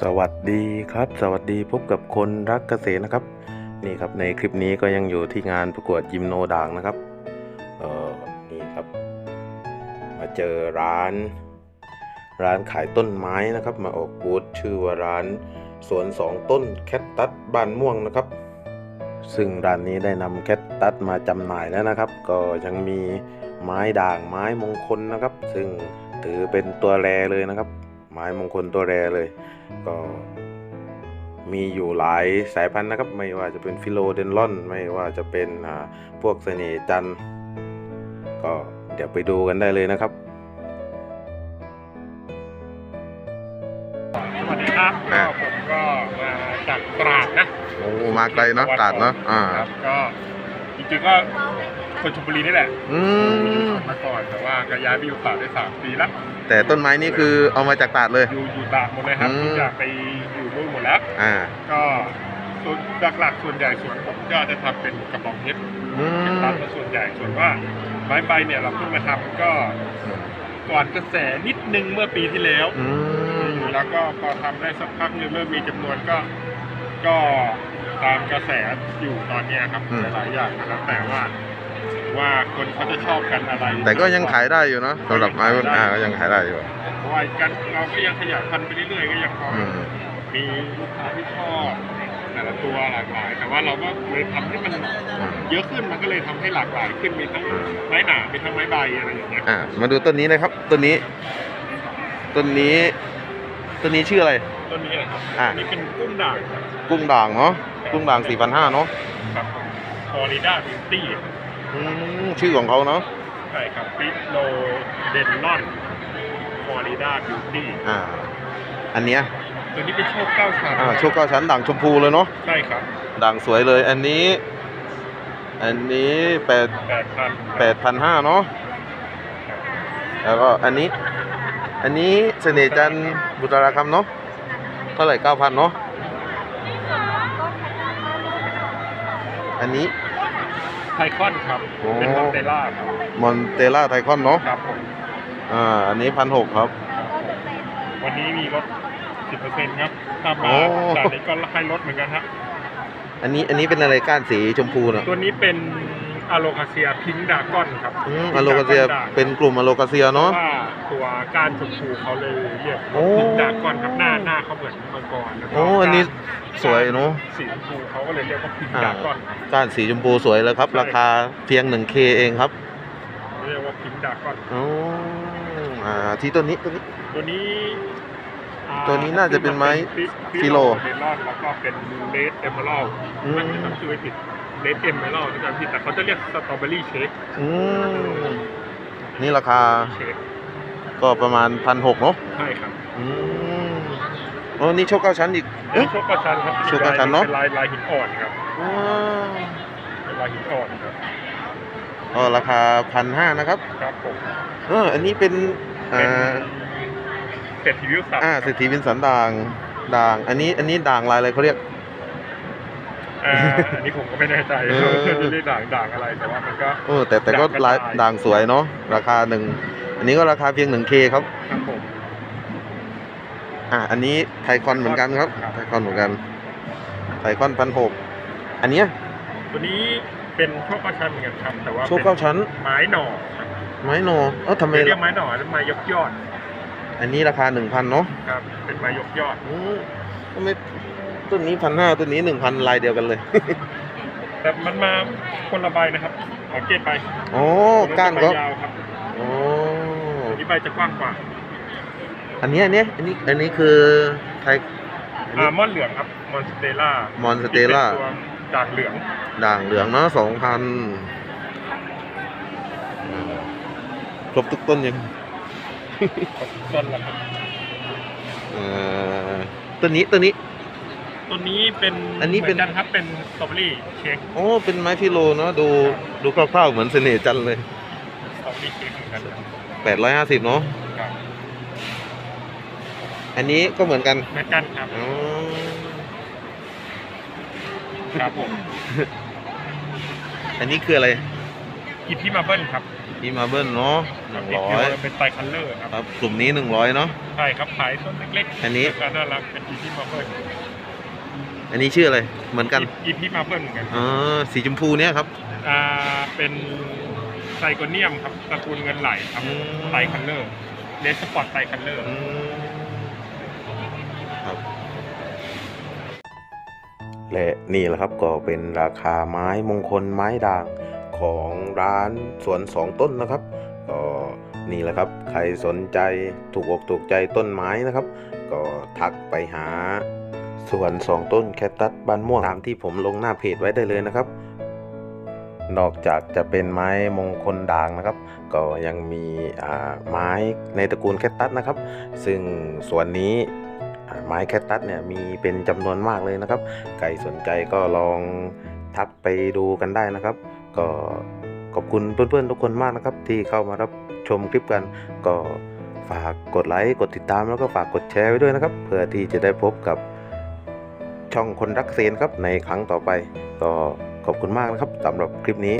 สวัสดีครับ สวัสดีพบกับคนรักเกษตรนะครับ นี่ครับในคลิปนี้ก็ยังอยู่ที่งานประกวดยิมโนด่างนะครับเออนี่ครับ มาเจอร้าน ร้านขายต้นไม้นะครับ มาออกบูธชื่อว่าร้านสวนสองต้นแคตตัสบ้านม่วงนะครับ ซึ่งร้านนี้ได้นำแคตตัสมาจำหน่ายแล้วนะครับ ก็ยังมีไม้ด่างไม้มงคลนะครับ ซึ่งถือเป็นตัวแรเลยนะครับ ไม้มงคลตัวแรเลยก็มีอยู่หลายสายพันธุ์นะครับ ไม่ว่าจะเป็นฟิโลเดนลอน ไม่ว่าจะเป็นอ่าพวกเสน่ห์จันทร์ก็เดี๋ยวไปดูกันได้เลยนะครับสวัสดีครับอ่าก็ผมก็มาจากตราดนะโอ้มาไกลเนาะตราดเนาะอ่าครับก็จริงๆก็ คนชลบุรีนี่แหละอืมมาก่อนแต่ว่าก็ย้ายไปอยู่ตราดได้สามปีแล้วแต่ต้นไม้นี่คือเอามาจากตราดเลย อยู่อยู่ตราดหมดเลยครับอืม ทุกอย่างไปอยู่นู่นหมดแล้ว อ่า ก็ส่วนหลักๆส่วนใหญ่ส่วนผมก็จะทำเป็นกระบอกเพชรอืเป็นมตัดซะส่วนใหญ่ส่วนว่าไม้ใบเนี่ยเราเพิ่งมาทำก็ก่อนกระแสนิดนึงเมื่อปีที่แล้ว อืม แล้วก็พอทำได้สักพักหนึงเริ่มมีจำนวนก็ก็ตามกระแสอยู่ตอนเนี้ยครับหลายๆอย่างนะครับแต่ว่า ว่าคนเขาจะชอบกันอะไรแต่ก็ยังขายได้อยู่เนาะสำหรับไม้พวกอ่าก็ยังขายได้อยู่เพราะว่ากันเราก็ยังขยายพันธุ์ไปเรื่อยๆก็ยังพอออืมมีลูกค้าที่ชอบแต่ละตัวหลากหลาย แต่ว่าเราก็เลยทำให้มันเยอะขึ้นมันก็เลยทำให้หลากหลายขึ้นมีทั้งไม้หนามีทั้งไม้ใบอะไรอย่างเงี้ยอ่ามาดูต้นนี้นะครับต้นนี้ต้นนี้ต้นนี้ชื่ออะไรต้นนี้นะครับอะอันนี้เป็นกุ้งด่างครับกุ้งด่างเนาะกุ้งด่าง4,500เนาะครับฟลอริดาบิวตี้ อืมชื่อของเขาเนาะใช่ครับฟิโลเดนลอนฟลอริดาบิวตี้อ่า อันเนี้ยตัวนี้เป็นโชคเก้าชั้นอ่าโชคเก้าชั้นด่างชมพูเลยเนาะใช่ครับด่างสวยเลย อันนี้ อันนี้แปดแปดพันแปดพันห้าเนาะแล้วก็อันนี้ อันนี้เสน่ห์จันทร์บุตราคำเนาะเท่าไหร่เก้าพันเนาะอันนี้ไท คอนครับ โอ้ เป็นมอนเตล่าครับมอนเตล่าไทคอนเนาะครับผมอ่าอันนี้พันหกครับ วันนี้มีลด 10%ครับถ้าโอ้มาจากนี้ก็ให้ลดเหมือนกันครับอันนี้อันนี้เป็นอะไรก้านสีชมพูเนาะตัวนี้เป็นอะโลคาเซียพิงดากอนครับ อืมอะโลกาเซียเป็นกลุ่มอะโลกาเซียเพเนาะราะว่า ตัวก้านชมพูเขาเลยเรียกโอ้พิงดากอนครับหน้าหน้าเขาเหมือนมังกรแล้วก็โอ้อันนี้ก้าสวยเนาะสีชมพูเขาก็เลยเรียกว่าพิงอ่าดากอนครับก้านสีชมพูสวยเลยครับ ราคาเพียง 1K เองครับเรียกว่าพิงดากอน อ๋ออ่าที่ต้นนี้ต้นนี้ ตัวนี้อ่าตัวนี้น่าจะเป็นไม้ฟิโลเมลอนแล้วก็เป็นเลดเอมเมอรัลอืม มันจะจำชื่อไม่ผิดเลดเอมเมอรัลที่จำผิดแต่เขาจะเรียกสตรอเบอรี่เชคอืมนี่ราคาเชค ก็ประมาณพันหกเนาะใช่ครับอืมโอ้นี่โชคเก้าชั้นอีกอันนี้โชคกระชันครับโชคกระชันเนอะเป็นลายลายหินอ่อนครับว้าวเป็นลายหินอ่อนครับก็ราคาพันห้านะครับ ครับผมเออ อันนี้เป็นอ่าเศรษฐีวิวสันอ่าเศรษฐีวินสันด่างด่าง อันนี้อันนี้ด่างลายอะไรเขาเรียก อ่าอันนี้ผมก็ไม่แน่ใจเออ ว่าจะเรียกด่างด่างอะไรแต่ว่ามันก็ เออแต่แต่ก็ลายด่างสวยเนาะราคาหนึ่ง อันนี้ก็ราคาเพียงหนึ่งเคครับครับผมอ่าอันนี้ไทคอนเหมือนกันครับไทคอนเหมือนกันไทคอนพันหกอันเนี้ยตัวนี้เป็นโชคกระชันเหมือนกันครับแต่ว่าโชคเก้าชั้น ไม้หน่อครับไม้โนเออทำไมเรียกไม้หน่อหรือไม้ยกยอด อันนี้ราคาหนึ่งพันเนาะครับเป็นไม้ยกยอดอืมทำไมต้นนี้พันห้าต้นนี้หนึ่งพันลายเดียวกันเลยแต่มันมาคนละใบนะครับสังเกตไปอ๋อก้านก็ใบยาวครับ อ๋ออันนี้ใบจะกว้างกว่าอันนี้อันนี้อันนี้อันนี้คือไทยอันอ่านี้มอนเหลืองครับมอนสเตล่ามอนสเตล่าตัวด่างเหลือง ด่างเหลืองเนาะสองพันครบทุกต้นยังต้นละครับเอ่อต้นนี้ต้นนี้ตัวนี้เป็นอันนี้เป็นหมืกันครับเป็นสตรอเบอรี่เค้กโอ้เป็นไม้พิโลเนาะดูดูคร่าวๆเหมือนเสน่ห์จันทร์เลยสตรอเบอรี่เค้กเหมือนกันครับ แปดร้อยห้าสิบเนาะครับอันนี้ก็เหมือนกันเหมือนกันครับอ๋อครับผมอันนี้คืออะไรกินที่มาเบิ้ลครับอที่มาเบิ้ลเนาะหครันึ่บงอีกร้อยเดียวเป็นไตรคัลเลอร์ครับครับกลุ่มนี้หนึ่งร้อยเนาะใช่ครับขายต้นเล็กๆอันนี้ก็น่ารักเป็นอีพีมาเบิลอันนี้ชื่ออะไรเหมือนกันอีพีมาเบิลเหมือนกันอ๋อสีชมพูเนี่ยครับอ่าเป็น ไซโกเนียมครับตระกูลเงินไหลครับอืม ไตรคัลเลอร์เลสปอร์ตไตรคัลเลอร์ อืมครับ และนี่แหละครับก็เป็นราคาไม้มงคลไม้ด่างของร้านสวนสองต้นนะครับก็นี่แหละครับ ใครสนใจถูกอกถูกใจต้นไม้นะครับ ก็ทักไปหาสวนสองต้นแคคตัสบ้านม่วงตามที่ผมลงหน้าเพจไว้ได้เลยนะครับ นอกจากจะเป็นไม้มงคลด่างนะครับ ก็ยังมีอ่าไม้ในตระกูลแคคตัสนะครับ ซึ่งส่วนนี้ไม้แคคตัสเนี่ยมีเป็นจำนวนมากเลยนะครับ ใครสนใจก็ลองทักไปดูกันได้นะครับ ก็ขอบคุณเพื่อนๆทุกคนมากนะครับ ที่เข้ามารับชมคลิปกัน ก็ฝากกดไลค์กดติดตามแล้วก็ฝากกดแชร์ไว้ด้วยนะครับ เพื่อที่จะได้พบกับช่องคนรักเซนครับในครั้งต่อไปก็ ขอบคุณมากนะครับสำหรับคลิปนี้